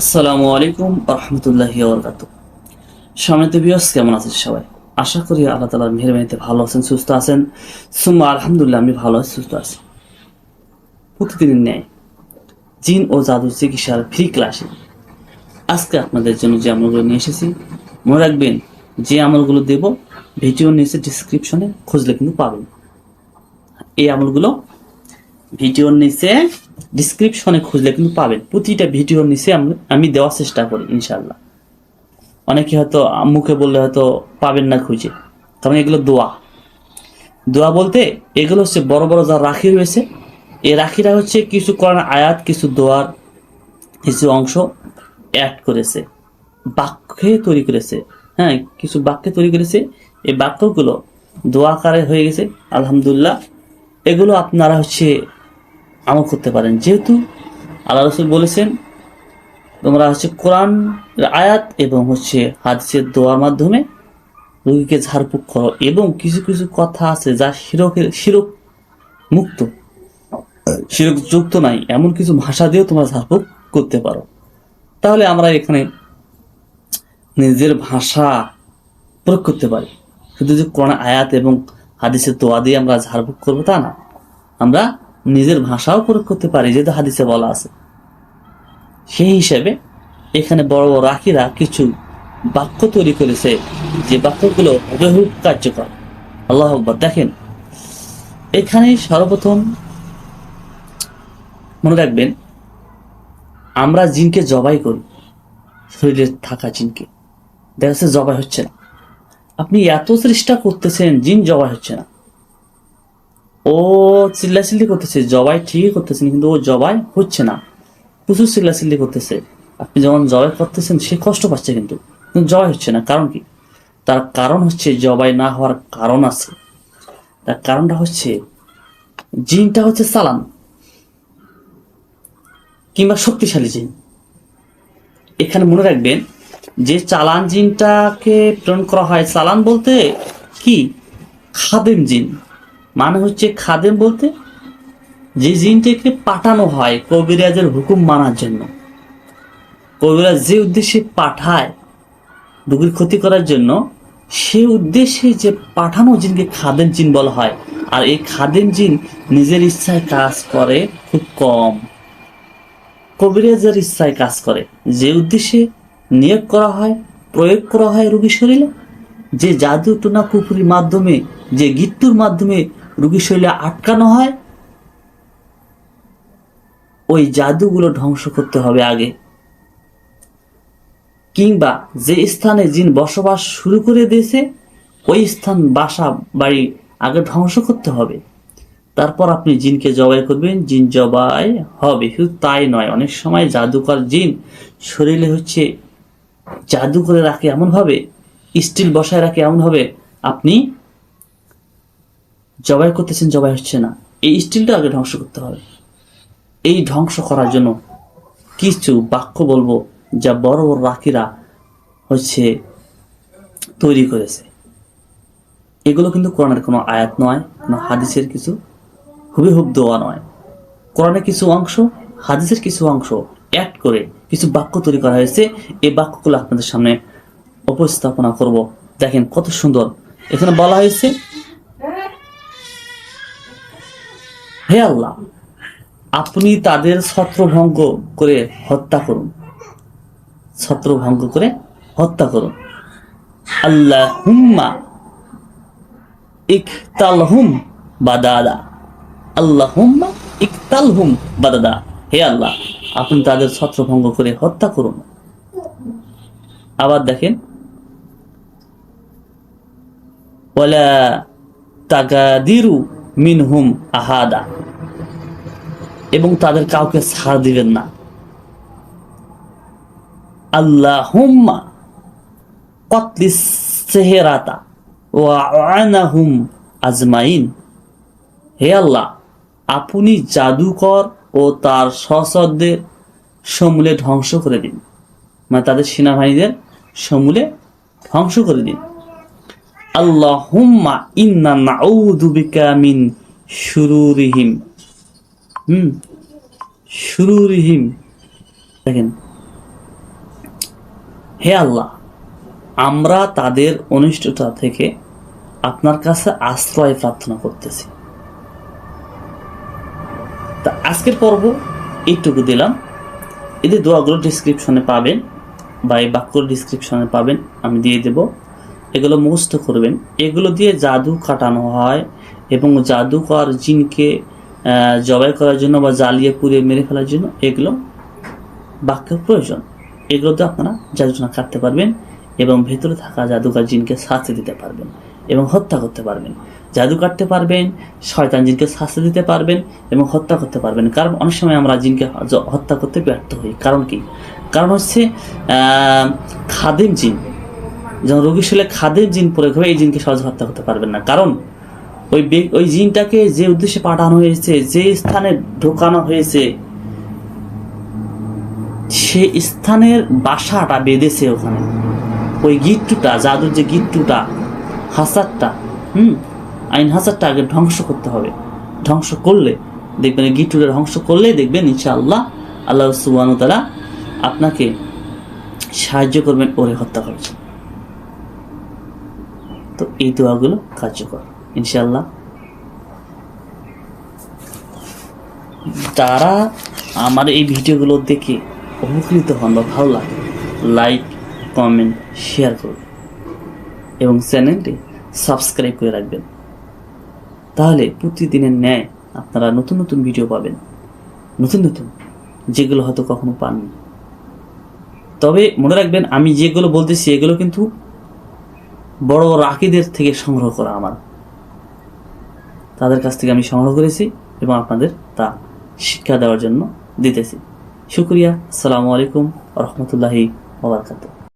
আসসালামু আলাইকুম রহমতুল্লাহি বরকাত সম্মানিত বিয়স কেমন আছেন সবাই? আশা করি আল্লাহ তালার মেহরবানিতে ভালো আছেন, সুস্থ আছেন। সুম্মা আলহামদুলিল্লাহ, আমি ভালো আছি, সুস্থ আছি। প্রতিদিনের ন্যায়, জিন ও জাদু চিকিৎসার ফ্রি ক্লাসে আজকে আপনাদের জন্য যে আমলগুলো নিয়ে এসেছি, মনে রাখবেন, যে আমলগুলো দেব, ভিডিও নিচে ডিসক্রিপশনে খুঁজলে কিন্তু পাবেন। এই আমলগুলো ভিডিওর নিচে ডিসক্রিপশনে খুঁজলে কিন্তু পাবেন। প্রতিটা ভিডিওর নিচে আমি- দেওয়ার চেষ্টা করি ইনশাল্লাহ অনেকে হয়তো মুখে বললে হয়তো পাবেন না খুঁজে। কারণ এগুলো দোয়া। দোয়া বলতে এগুলো হচ্ছে বড় বড় যা রাখি রয়েছে, এই রাখিরা হচ্ছে কিছু কোরআন আয়াত, কিছু দোয়ার কিছু অংশ অ্যাড করেছে, বাক্যে তৈরি করেছে। হ্যাঁ কিছু বাক্যে তৈরি করেছে। এই বাক্যগুলো দোয়া আকারে হয়ে গেছে, আলহামদুলিল্লাহ। এগুলো আপনারা হচ্ছে আমল করতে পারেন। যেহেতু আল্লাহ রসুল বলেছেন, তোমরা হচ্ছে কোরআন আয়াত এবং হচ্ছে হাদিসের দোয়ার মাধ্যমে রোগীকে ঝাড়ফুঁক করো এবং কিছু কিছু কথা আছে যা শিরকের, শিরক মুক্ত। শিরক যুক্ত নাই, এমন কিছু ভাষা দিয়েও তোমরা ঝাড়ফুঁক করতে পারো। তাহলে আমরা এখানে নিজের ভাষা প্রয়োগ করতে পারি। শুধু যে কোরআন আয়াত এবং হাদিসের দোয়া দিয়ে আমরা ঝাড়ফুঁক করব তা না। আমরা নিজের ভাষাও প্রয়োগ করতে পারি, যেহেতু হাদিসে বলা আছে। সেই হিসেবে এখানে বড় বড় রাখিরা কিছু বাক্য তৈরি করেছে, যে বাক্যগুলো হুবহু কার্যকর। আল্লাহ আকবর, দেখেন। এখানে সর্বপ্রথম মনে রাখবেন, আমরা জিনকে জবাই করি, শরীরে থাকা জিনকে। দেখা জবাই হচ্ছে না। আপনি এত চেষ্টা করতেছেন, জিন জবাই হচ্ছে না। ও চিল্লাচিল্লি করতেছে, জবাই ঠিকই করতেছেন কিন্তু ও জবাই হচ্ছে না। প্রচুর চিল্লাচিল্লি করতেছে। আপনি যখন জবাই করতেছেন, সে কষ্ট পাচ্ছে কিন্তু। জবাই হচ্ছে না, কারণ কি? তার কারণ হচ্ছে জবাই না হওয়ার কারণ আছে। তার কারণটা হচ্ছে, জিনটা হচ্ছে চালান কিংবা শক্তিশালী জিন। এখানে মনে রাখবেন, যে চালান জিনটাকে প্রেরণ করা হয়, চালান বলতে কি? খাদেম জিন। মানে হচ্ছে খাদেম বলতে যে জিনটাকে পাঠানো হয় কবিরাজের হুকুম মানার জন্য। কবিরাজ যে উদ্দেশ্যে পাঠায় রোগীর ক্ষতি করার জন্য, সে উদ্দেশ্যে যে পাঠানো জিনকে খাদেম জিন বলা হয়। আর এই খাদেম জিন নিজের ইচ্ছায় কাজ করে খুব কম। কবিরাজের ইচ্ছায় কাজ করে। যে উদ্দেশ্যে নিয়োগ করা হয়, প্রয়োগ করা হয় রোগীর শরীরে, যে জাদু টোনা কুপুরির মাধ্যমে, যে গিট্টুর মাধ্যমে রোগীর শরীরে আটকানো হয়, ওই জাদুগুলো ধ্বংস করতে হবে আগে। কিংবা যে স্থানে জিন বসবাস শুরু করে দিয়েছে, ওই স্থান বাসা বাড়ি আগে ধ্বংস করতে হবে। তারপর আপনি জিনকে জবাই করবেন, জিন জবাই হবে। শুধু তাই নয়, অনেক সময় জাদুকর জিন শরীরে হচ্ছে জাদু করে রাখে এমনভাবে, স্টিল বসায় রাখে এমনভাবে, আপনি জবাই করতেছেন, জবাই হচ্ছে না। এই স্টিলটা আগে ধ্বংস করতে হবে। এই ধ্বংস করার জন্য কিছু বাক্য বলব যা বড় বড় রাখিরা হচ্ছে তৈরি করেছে। এগুলো কিন্তু কোরআনের কোনো আয়াত নয়, কোনো হাদিসের কিছু হুবহুব দেওয়া নয়। কোরআনের কিছু অংশ, হাদিসের কিছু অংশ অ্যাড করে কিছু বাক্য তৈরি করা হয়েছে। এই বাক্যগুলো আপনাদের সামনে উপস্থাপনা করব। দেখেন কত সুন্দর। এখানে বলা হয়েছে হে আল্লাহ, আপনি তাদের ছত্রভঙ্গ করে হত্যা করুন। ছত্রভঙ্গ করে হত্যা করুন। আল্লাহ হুম্মা ইকতালহুম বাদাদা। আল্লাহ হুম্মা ইকতালহুম বাদাদা। হে আল্লাহ, আপনি তাদের ছত্রভঙ্গ করে হত্যা করুন। আবার দেখেন, ওয়ালা তাগাদিরু মিনহুম আহাদা। এবং তাদের কাউকে ছাড় দিবেন না। আল্লাহ কতলিস সেহেরাতা ওয়া আনাহুম আজমাইন। হে আল্লাহ, আপনি জাদুকর ও তার সহসদদের সমূলে ধ্বংস করে দিন। মানে তাদের সেনাবাহিনীদের সমূলে ধ্বংস করে দিন। আল্লাহ হুম্মা ইন্না বিকা মিন শুরুরিহিম। হুম, শুরুরিহিম। দেখেন, হে আল্লাহ, আমরা তাদের অনিষ্টতা থেকে আপনার কাছে আশ্রয় প্রার্থনা করতেছি। তা আজকের পর্ব এইটুকু দিলাম। এদের দোয়াগুলো ডিসক্রিপশনে পাবেন বা এই বাক্য ডিসক্রিপশনে পাবেন, আমি দিয়ে দেব। এগুলো মুখস্থ করবেন। এগুলো দিয়ে জাদু কাটানো হয় এবং জাদুকর জিনকে জবাই করার জন্য বা জ্বালিয়ে পুড়িয়ে মেরে ফেলার জন্য এগুলো বাক্যের প্রয়োজন। এগুলো দিয়ে আপনারা জাদুটনা কাটতে পারবেন এবং ভেতরে থাকা জাদুকর জিনকে শাস্তি দিতে পারবেন এবং হত্যা করতে পারবেন। জাদু কাটতে পারবেন, শয়তান জিনকে শাস্তি দিতে পারবেন এবং হত্যা করতে পারবেন। কারণ অনেক সময় আমরা জিনকে হত্যা করতে ব্যর্থ হই। কারণ কি? কারণ হচ্ছে খাদেম জিন যখন রোগী শুলে খাদের জিন প্রয়োগ হবে এই জিনকে সহজে হত্যা করতে পারবেন না। কারণ ওই ওই জিনটাকে যে উদ্দেশ্যে পাঠানো হয়েছে, যে স্থানে ঢোকানো হয়েছে, সে স্থানের বাসাটা বেঁধেছে ওখানে। ওই গিট্টুটা, জাদুর যে গিট্টুটা হাসারটা হুম? আইন হাসারটা আগে ধ্বংস করতে হবে। ধ্বংস করলে, দেখবেন গিট্টুটা ধ্বংস করলেই দেখবেন ইনশাআল্লাহ আল্লাহ সুবাহ তারা আপনাকে সাহায্য করবেন ওরে হত্যা জন্য। তো এই দোয়াগুলো কার্যকর। ইনশাল্লাহ যারা আমার এই ভিডিওগুলো দেখে উপকৃত হন বা ভালো লাগে লাইক কমেন্ট শেয়ার করুন এবং চ্যানেলটি সাবস্ক্রাইব করে রাখবেন। তাহলে প্রতিদিনের ন্যায় আপনারা নতুন নতুন ভিডিও পাবেন। নতুন নতুন, যেগুলো হয়তো কখনো পাননি। তবে মনে রাখবেন, আমি যেগুলো বলতেছি, এগুলো কিন্তু বড় বড় আকিদের থেকে সংগ্রহ করা আমার। তাদের কাছ থেকে আমি সংগ্রহ করেছি এবং আপনাদের তা শিক্ষা দেওয়ার জন্য দিতেছি। শুক্রিয়া। আসসালামু আলাইকুম রহমতুল্লাহি ওবরাকাতুহ